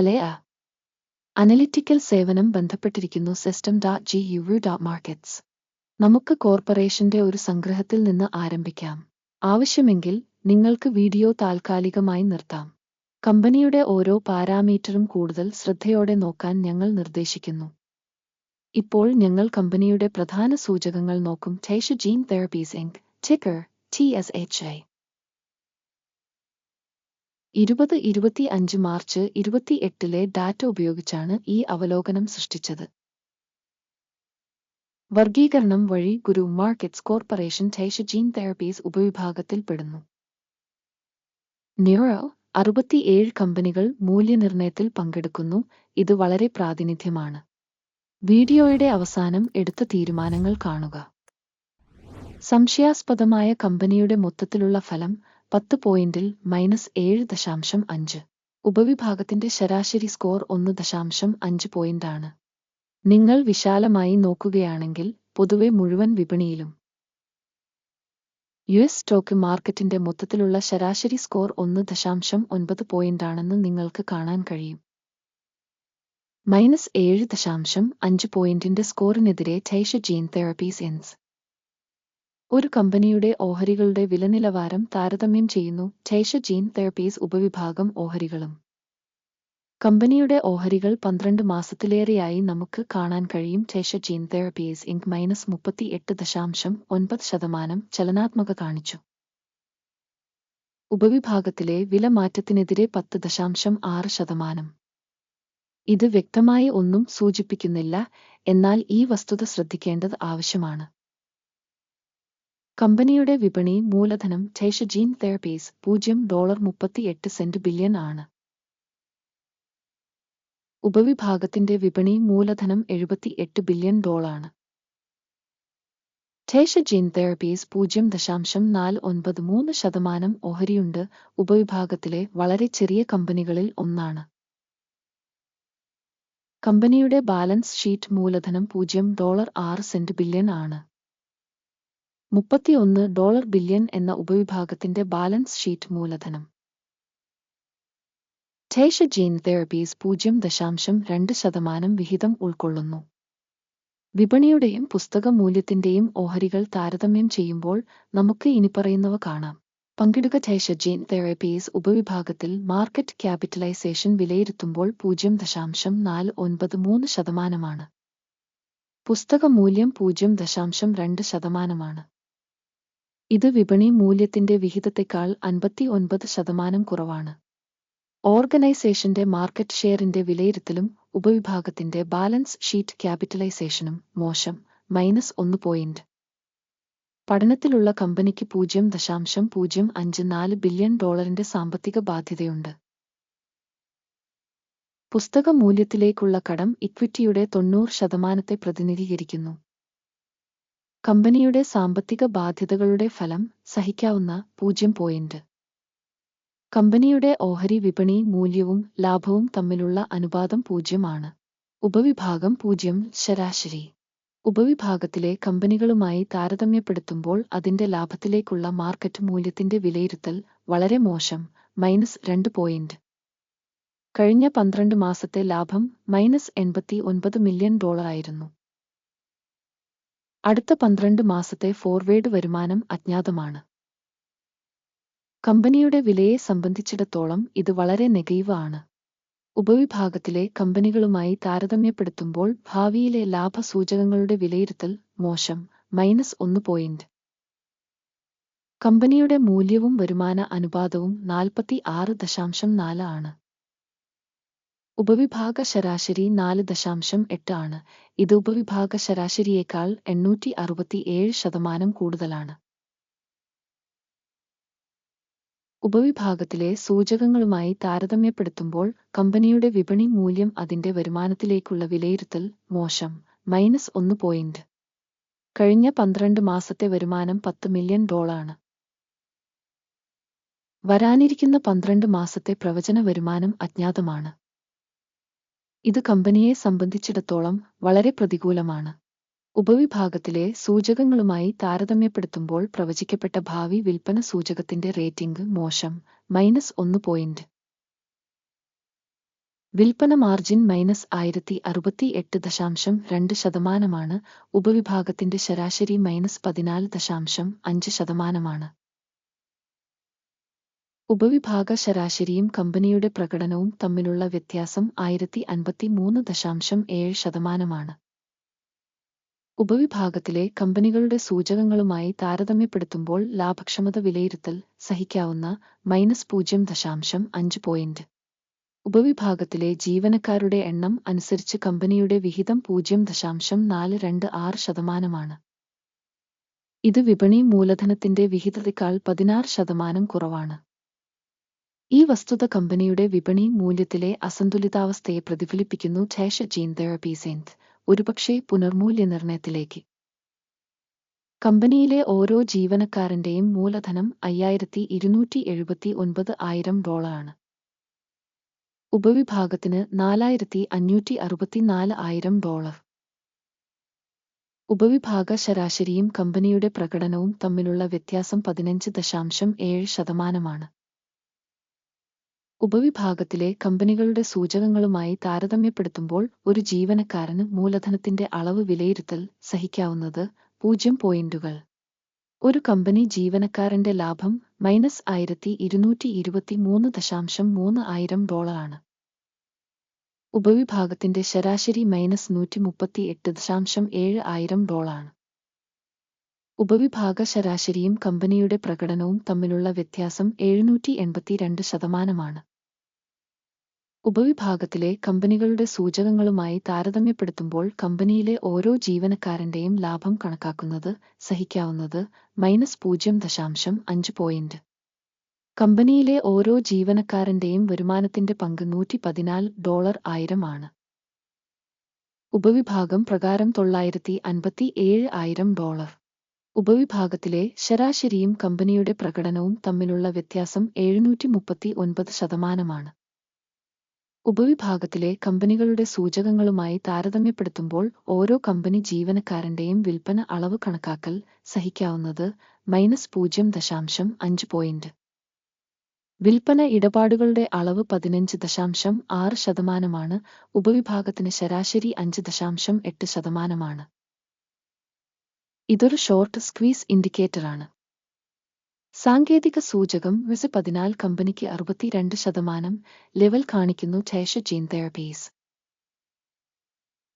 ഹലേ ആ അനലിറ്റിക്കൽ സേവനം ബന്ധപ്പെട്ടിരിക്കുന്നു system dot G U dot markets നമുക്ക് കോർപ്പറേഷന്റെ ഒരു സംഗ്രഹത്തിൽ നിന്ന് ആരംഭിക്കാം. ആവശ്യമെങ്കിൽ നിങ്ങൾക്ക് വീഡിയോ താൽക്കാലികമായി നിർത്താം. കമ്പനിയുടെ ഓരോ പാരാമീറ്ററും കൂടുതൽ ശ്രദ്ധയോടെ നോക്കാൻ ഞങ്ങൾ നിർദ്ദേശിക്കുന്നു. ഇപ്പോൾ ഞങ്ങൾ കമ്പനിയുടെ പ്രധാന സൂചകങ്ങൾ നോക്കും. Taysha gene therapies Inc ticker T S H I ഇരുപത് ഇരുപത്തി അഞ്ച് മാർച്ച് ഇരുപത്തി എട്ടിലെ ഡാറ്റ ഉപയോഗിച്ചാണ് ഈ അവലോകനം സൃഷ്ടിച്ചത്. വർഗീകരണം വഴി Guru markets corporation Taysha gene therapies ഉപവിഭാഗത്തിൽ പെടുന്നു. ന്യൂറോ അറുപത്തിയേഴ് കമ്പനികൾ മൂല്യനിർണയത്തിൽ പങ്കെടുക്കുന്നു. ഇത് വളരെ പ്രാതിനിധ്യമാണ്. വീഡിയോയുടെ അവസാനം എടുത്ത തീരുമാനങ്ങൾ കാണുക. സംശയാസ്പദമായ കമ്പനിയുടെ മൊത്തത്തിലുള്ള ഫലം പത്ത് പോയിന്റിൽ മൈനസ് ഏഴ് ദശാംശം അഞ്ച്. ഉപവിഭാഗത്തിന്റെ ശരാശരി സ്കോർ ഒന്ന് ദശാംശം അഞ്ച് പോയിന്റാണ്. നിങ്ങൾ വിശാലമായി നോക്കുകയാണെങ്കിൽ പൊതുവെ മുഴുവൻ വിപണിയിലും. യു എസ് സ്റ്റോക്ക് മാർക്കറ്റിന്റെ മൊത്തത്തിലുള്ള ശരാശരി സ്കോർ ഒന്ന് ദശാംശം ഒൻപത് പോയിന്റാണെന്ന് നിങ്ങൾക്ക് കാണാൻ കഴിയും. മൈനസ് ഏഴ് ദശാംശം അഞ്ച് പോയിന്റിന്റെ സ്കോറിനെതിരെ ടൈഷ ജീൻ തെറാപ്പീസ് എൻസ്. ഒരു കമ്പനിയുടെ ഓഹരികളുടെ വിലനിലവാരം താരതമ്യം ചെയ്യുന്നു. ടൈഷ ജീൻ തെറപ്പീസ് ഉപവിഭാഗം ഓഹരികളും. കമ്പനിയുടെ ഓഹരികൾ പന്ത്രണ്ട് മാസത്തിലേറെയായി നമുക്ക് കാണാൻ കഴിയും. Taysha gene therapies Inc minus മുപ്പത്തി എട്ട് ദശാംശം ഒൻപത് ശതമാനം ചലനാത്മക കാണിച്ചു. ഉപവിഭാഗത്തിലെ വില മാറ്റത്തിനെതിരെ പത്ത് ദശാംശം ആറ് ശതമാനം. ഇത് വ്യക്തമായി ഒന്നും സൂചിപ്പിക്കുന്നില്ല. എന്നാൽ ഈ വസ്തുത ശ്രദ്ധിക്കേണ്ടത് ആവശ്യമാണ്. കമ്പനിയുടെ വിപണി മൂലധനം ടൈഷ ജീൻ തെറപ്പീസ് പൂജ്യം ഡോളർ മുപ്പത്തിയെട്ട് സെന്റ് ബില്യൺ ആണ്. ഉപവിഭാഗത്തിന്റെ വിപണി മൂലധനം എഴുപത്തിയെട്ട് ബില്യൺ ഡോളാണ് ടൈഷ ജീൻ തെറപ്പീസ് പൂജ്യം ദശാംശം നാല് ഒൻപത് മൂന്ന് ശതമാനം ഓഹരിയുണ്ട് ഉപവിഭാഗത്തിലെ വളരെ ചെറിയ കമ്പനികളിൽ ഒന്നാണ്. കമ്പനിയുടെ ബാലൻസ് ഷീറ്റ് മൂലധനം പൂജ്യം ഡോളർ ആറ് സെന്റ് ബില്യൺ ആണ്. മുപ്പത്തിയൊന്ന് ഡോളർ ബില്യൺ എന്ന ഉപവിഭാഗത്തിന്റെ ബാലൻസ് ഷീറ്റ് മൂലധനം. ടേഷ ജീൻ തെറപ്പീസ് പൂജ്യം ദശാംശം രണ്ട് ശതമാനം വിഹിതം ഉൾക്കൊള്ളുന്നു. വിപണിയുടെയും പുസ്തക മൂല്യത്തിന്റെയും ഓഹരികൾ താരതമ്യം ചെയ്യുമ്പോൾ നമുക്ക് ഇനിപ്പറയുന്നവ കാണാം. പങ്കിടുക ടേഷ ജീൻ തെറപ്പീസ് ഉപവിഭാഗത്തിൽ മാർക്കറ്റ് ക്യാപിറ്റലൈസേഷൻ വിലയിരുത്തുമ്പോൾ പൂജ്യം ദശാംശം നാല് ഒൻപത് മൂന്ന് ശതമാനമാണ്. പുസ്തക മൂല്യം പൂജ്യം ദശാംശം രണ്ട് ശതമാനമാണ്. ഇത് വിപണി മൂല്യത്തിന്റെ വിഹിതത്തെക്കാൾ അൻപത്തി ഒൻപത് ശതമാനം കുറവാണ്. ഓർഗനൈസേഷന്റെ മാർക്കറ്റ് ഷെയറിന്റെ വിലയിരുത്തലും ഉപവിഭാഗത്തിന്റെ ബാലൻസ് ഷീറ്റ് ക്യാപിറ്റലൈസേഷനും മോശം മൈനസ് ഒന്ന് പോയിന്റ്. പഠനത്തിലുള്ള കമ്പനിക്ക് പൂജ്യം ദശാംശം പൂജ്യം അഞ്ച് നാല് ബില്യൺ ഡോളറിന്റെ സാമ്പത്തിക ബാധ്യതയുണ്ട്. പുസ്തക മൂല്യത്തിലേക്കുള്ള കടം ഇക്വിറ്റിയുടെ തൊണ്ണൂറ് ശതമാനത്തെ പ്രതിനിധീകരിക്കുന്നു. കമ്പനിയുടെ സാമ്പത്തിക ബാധ്യതകളുടെ ഫലം സഹിക്കാവുന്ന പൂജ്യം പോയിന്റ് കമ്പനിയുടെ ഓഹരി വിപണി മൂല്യവും ലാഭവും തമ്മിലുള്ള അനുപാതം പൂജ്യമാണ്. ഉപവിഭാഗം പൂജ്യം ശരാശരി. ഉപവിഭാഗത്തിലെ കമ്പനികളുമായി താരതമ്യപ്പെടുത്തുമ്പോൾ അതിന്റെ ലാഭത്തിലേക്കുള്ള മാർക്കറ്റ് മൂല്യത്തിന്റെ വിലയിരുത്തൽ വളരെ മോശം മൈനസ് രണ്ട് പോയിന്റ് കഴിഞ്ഞ പന്ത്രണ്ട് മാസത്തെ ലാഭം മൈനസ് എൺപത്തി ഒൻപത് മില്യൺ ഡോളറായിരുന്നു അടുത്ത പന്ത്രണ്ട് മാസത്തെ ഫോർവേഡ് വരുമാനം അജ്ഞാതമാണ്. കമ്പനിയുടെ വിലയെ സംബന്ധിച്ചിടത്തോളം ഇത് വളരെ നെഗറ്റീവ് ആണ് ഉപവിഭാഗത്തിലെ കമ്പനികളുമായി താരതമ്യപ്പെടുത്തുമ്പോൾ ഭാവിയിലെ ലാഭസൂചകങ്ങളുടെ വിലയിരുത്തൽ മോശം മൈനസ് ഒന്ന് പോയിന്റ്. കമ്പനിയുടെ മൂല്യവും വരുമാന അനുപാതവും നാൽപ്പത്തി ആറ് ദശാംശം നാല് ആണ്. ഉപവിഭാഗ ശരാശരി നാല് ദശാംശം എട്ട് ആണ്. ഇത് ഉപവിഭാഗ ശരാശരിയേക്കാൾ എണ്ണൂറ്റി അറുപത്തിയേഴ് ശതമാനം കൂടുതലാണ്. ഉപവിഭാഗത്തിലെ സൂചകങ്ങളുമായി താരതമ്യപ്പെടുത്തുമ്പോൾ കമ്പനിയുടെ വിപണി മൂല്യം അതിന്റെ വരുമാനത്തിലേക്കുള്ള വിലയിരുത്തൽ മോശം. മൈനസ് ഒന്ന് പോയിന്റ്. കഴിഞ്ഞ പന്ത്രണ്ട് മാസത്തെ വരുമാനം പത്ത് മില്യൺ ഡോളാണ് വരാനിരിക്കുന്ന പന്ത്രണ്ട് മാസത്തെ പ്രവചന വരുമാനം അജ്ഞാതമാണ്. ഇത് കമ്പനിയെ സംബന്ധിച്ചിടത്തോളം വളരെ പ്രതികൂലമാണ്. ഉപവിഭാഗത്തിലെ സൂചകങ്ങളുമായി താരതമ്യപ്പെടുത്തുമ്പോൾ പ്രവചിക്കപ്പെട്ട ഭാവി വിൽപ്പന സൂചകത്തിന്റെ റേറ്റിംഗ് മോശം മൈനസ് ഒന്ന് പോയിന്റ്. വിൽപ്പന മാർജിൻ മൈനസ് ആയിരത്തി അറുപത്തി എട്ട് ദശാംശം രണ്ട് ശതമാനമാണ്. ഉപവിഭാഗത്തിന്റെ ശരാശരി മൈനസ് പതിനാല് ദശാംശം അഞ്ച് ശതമാനമാണ്. ഉപവിഭാഗ ശരാശരിയും കമ്പനിയുടെ പ്രകടനവും തമ്മിലുള്ള വ്യത്യാസം ആയിരത്തി അൻപത്തി മൂന്ന് ദശാംശം ഏഴ് ശതമാനമാണ്. ഉപവിഭാഗത്തിലെ കമ്പനികളുടെ സൂചകങ്ങളുമായി താരതമ്യപ്പെടുത്തുമ്പോൾ ലാഭക്ഷമത വിലയിരുത്തൽ സഹിക്കാവുന്ന മൈനസ് പൂജ്യം ദശാംശം അഞ്ച് പോയിന്റ്. ഉപവിഭാഗത്തിലെ ജീവനക്കാരുടെ എണ്ണം അനുസരിച്ച് കമ്പനിയുടെ വിഹിതം പൂജ്യം ദശാംശം നാല് രണ്ട് ആറ് ശതമാനമാണ്. ഇത് വിപണി മൂലധനത്തിന്റെ വിഹിതത്തെക്കാൾ പതിനാറ് ശതമാനം കുറവാണ്. ഈ വസ്തുത കമ്പനിയുടെ വിപണി മൂല്യത്തിലെ അസന്തുലിതാവസ്ഥയെ പ്രതിഫലിപ്പിക്കുന്നു ഛേഷ ജീൻ തെറപ്പീസെന്റ് ഒരുപക്ഷെ പുനർമൂല്യനിർണയത്തിലേക്ക് കമ്പനിയിലെ ഓരോ ജീവനക്കാരന്റെയും മൂലധനം അയ്യായിരത്തി ഇരുന്നൂറ്റി എഴുപത്തി ഒൻപത് ആയിരം ഡോളറാണ്. ഉപവിഭാഗത്തിന് നാലായിരത്തി അഞ്ഞൂറ്റി അറുപത്തിനാല് ആയിരം ഡോളർ. ഉപവിഭാഗ ശരാശരിയും കമ്പനിയുടെ പ്രകടനവും തമ്മിലുള്ള വ്യത്യാസം പതിനഞ്ച് ദശാംശം ഏഴ് ശതമാനമാണ്. ഉപവിഭാഗത്തിലെ കമ്പനികളുടെ സൂചകങ്ങളുമായി താരതമ്യപ്പെടുത്തുമ്പോൾ ഒരു ജീവനക്കാരന് മൂലധനത്തിന്റെ അളവ് വിലയിരുത്തൽ സഹിക്കാവുന്നത് പൂജ്യം പോയിന്റുകൾ. ഒരു കമ്പനി ജീവനക്കാരന്റെ ലാഭം മൈനസ് ആയിരത്തി ഇരുന്നൂറ്റി ഇരുപത്തി മൂന്ന് ദശാംശം മൂന്ന് ആയിരം ഡോളറാണ്. ഉപവിഭാഗത്തിന്റെ ശരാശരി മൈനസ് നൂറ്റി മുപ്പത്തി എട്ട് ദശാംശം ഏഴ് ആയിരം ഡോളറാണ്. ഉപവിഭാഗ ശരാശരിയും കമ്പനിയുടെ പ്രകടനവും തമ്മിലുള്ള വ്യത്യാസം എഴുന്നൂറ്റി എൺപത്തിരണ്ട് ശതമാനമാണ്. ഉപവിഭാഗത്തിലെ കമ്പനികളുടെ സൂചകങ്ങളുമായി താരതമ്യപ്പെടുത്തുമ്പോൾ കമ്പനിയിലെ ഓരോ ജീവനക്കാരന്റെയും ലാഭം കണക്കാക്കുന്നത് സഹിക്കാവുന്നത് മൈനസ് പൂജ്യം ദശാംശം അഞ്ച് പോയിന്റ് കമ്പനിയിലെ ഓരോ ജീവനക്കാരന്റെയും വരുമാനത്തിന്റെ പങ്ക് നൂറ്റി പതിനാല് ഡോളർ ആയിരം ആണ്. ഉപവിഭാഗം പ്രകാരം തൊള്ളായിരത്തി അൻപത്തി ഏഴ് ആയിരം ഡോളർ. ഉപവിഭാഗത്തിലെ ശരാശരിയും കമ്പനിയുടെ പ്രകടനവും തമ്മിലുള്ള വ്യത്യാസം എഴുന്നൂറ്റി മുപ്പത്തി ഒൻപത് ശതമാനമാണ്. ഉപവിഭാഗത്തിലെ കമ്പനികളുടെ സൂചകങ്ങളുമായി താരതമ്യപ്പെടുത്തുമ്പോൾ ഓരോ കമ്പനി ജീവനക്കാരന്റെയും വിൽപ്പന അളവ് കണക്കാക്കൽ സഹിക്കാവുന്നത് മൈനസ് പൂജ്യം ദശാംശം അഞ്ച് പോയിന്റ്. വിൽപ്പന ഇടപാടുകളുടെ അളവ് പതിനഞ്ച് ദശാംശം ആറ് ശതമാനമാണ് ഉപവിഭാഗത്തിന് ശരാശരി അഞ്ച് ദശാംശം എട്ട് ശതമാനമാണ്. ഇതൊരു ഷോർട്ട് സ്ക്വീസ് ഇൻഡിക്കേറ്ററാണ്. സാങ്കേതിക സൂചകം വിസ പതിനാല് കമ്പനിക്ക് അറുപത്തിരണ്ട് ശതമാനം ലെവൽ കാണിക്കുന്നു ടേഷ ജീൻ തെറപ്പീസ്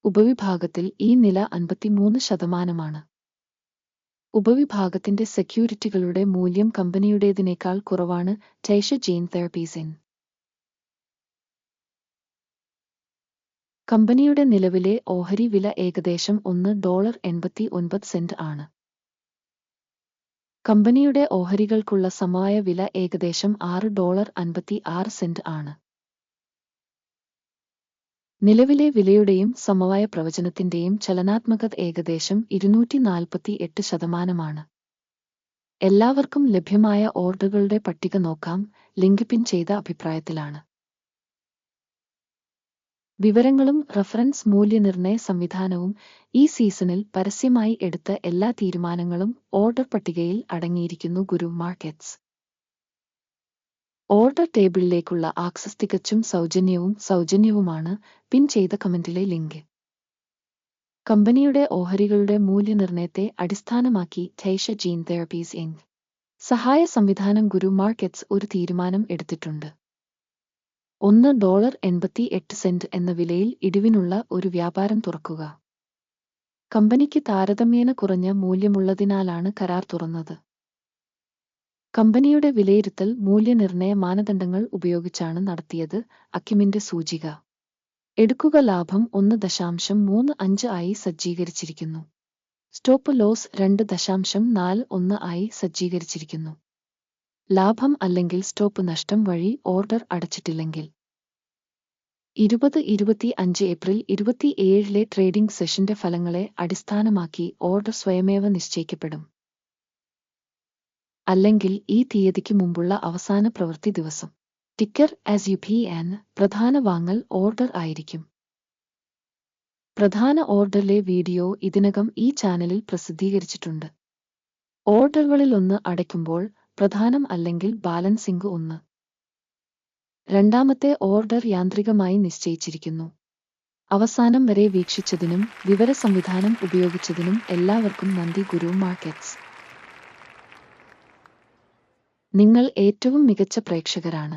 ഉപവിഭാഗത്തിൽ ഈ നില അൻപത്തിമൂന്ന് ശതമാനമാണ്. ഉപവിഭാഗത്തിന്റെ സെക്യൂരിറ്റികളുടെ മൂല്യം കമ്പനിയുടേതിനേക്കാൾ കുറവാണ് ടേഷ ജീൻ തെറപ്പീസിൻ കമ്പനിയുടെ നിലവിലെ ഓഹരി വില ഏകദേശം ഒന്ന് ഡോളർ എൺപത്തി ഒൻപത് സെന്റ് ആണ്. കമ്പനിയുടെ ഓഹരികൾക്കുള്ള സമവായ വില ഏകദേശം ആറ് ഡോളർ അൻപത്തി ആറ് സെന്റ് ആണ്. നിലവിലെ വിലയുടെയും സമവായ പ്രവചനത്തിന്റെയും ചലനാത്മകത ഏകദേശം ഇരുന്നൂറ്റി നാൽപ്പത്തി എട്ട് ശതമാനമാണ്. എല്ലാവർക്കും ലഭ്യമായ ഓർഡറുകളുടെ പട്ടിക നോക്കാം ലിങ്ക് പിൻ ചെയ്ത അഭിപ്രായത്തിലാണ്. വിവരങ്ങളും റഫറൻസ് മൂല്യനിർണയ സംവിധാനവും ഈ സീസണിൽ പരസ്യമായി എടുത്ത എല്ലാ തീരുമാനങ്ങളും ഓർഡർ പട്ടികയിൽ അടങ്ങിയിരിക്കുന്നു ഗുരു മാർക്കറ്റ്സ്. ഓർഡർ ടേബിളിലേക്കുള്ള ആക്സസ് തികച്ചും സൗജന്യവും സൗജന്യവുമാണ്. പിൻ ചെയ്ത കമന്റിലെ ലിങ്ക്. കമ്പനിയുടെ ഓഹരികളുടെ മൂല്യനിർണയത്തെ അടിസ്ഥാനമാക്കി ഥൈഷ ജീൻ തെറപ്പീസ് ഇൻ. സഹായ സംവിധാനം ഗുരു മാർക്കറ്റ്സ് ഒരു തീരുമാനം എടുത്തിട്ടുണ്ട്. ഒന്ന് ഡോളർ എൺപത്തി എട്ട് സെന്റ് എന്ന വിലയിൽ ഇടിവിനുള്ള ഒരു വ്യാപാരം തുറക്കുക. കമ്പനിക്ക് താരതമ്യേന കുറഞ്ഞ മൂല്യമുള്ളതിനാലാണ് കരാർ തുറന്നത്. കമ്പനിയുടെ വിലയിരുത്തൽ മൂല്യനിർണയ മാനദണ്ഡങ്ങൾ ഉപയോഗിച്ചാണ് നടത്തിയത് അക്കിമിന്റെ സൂചിക. എടുക്കുക ലാഭം ഒന്ന് ദശാംശം മൂന്ന് അഞ്ച് ആയി സജ്ജീകരിച്ചിരിക്കുന്നു. സ്റ്റോപ്പ് ലോസ് രണ്ട് ദശാംശം നാല് ഒന്ന് ആയി സജ്ജീകരിച്ചിരിക്കുന്നു. ലാഭം അല്ലെങ്കിൽ സ്റ്റോപ്പ് നഷ്ടം വഴി ഓർഡർ അടച്ചിട്ടില്ലെങ്കിൽ. ഇരുപത് ഇരുപത്തി അഞ്ച് ഏപ്രിൽ ഇരുപത്തിയേഴിലെ ട്രേഡിംഗ് സെഷന്റെ ഫലങ്ങളെ അടിസ്ഥാനമാക്കി ഓർഡർ സ്വയമേവ നിശ്ചയിക്കപ്പെടും. അല്ലെങ്കിൽ ഈ തീയതിക്ക് മുമ്പുള്ള അവസാന പ്രവൃത്തി ദിവസം. Ticker as U P an പ്രധാന വാങ്ങൽ ഓർഡർ ആയിരിക്കും. പ്രധാന ഓർഡറിലെ വീഡിയോ ഇതിനകം ഈ ചാനലിൽ പ്രസിദ്ധീകരിച്ചിട്ടുണ്ട്. ഓർഡറുകളിലൊന്ന് അടയ്ക്കുമ്പോൾ പ്രധാനം അല്ലെങ്കിൽ ബാലൻസിംഗ് ഒന്ന്. രണ്ടാമത്തെ ഓർഡർ യാന്ത്രികമായി നിശ്ചയിച്ചിരിക്കുന്നു. അവസാനം വരെ വീക്ഷിച്ചതിനും വിവര സംവിധാനം ഉപയോഗിച്ചതിനും എല്ലാവർക്കും നന്ദി ഗുരു മാർക്കറ്റ്സ്. നിങ്ങൾ ഏറ്റവും മികച്ച പ്രേക്ഷകരാണ്.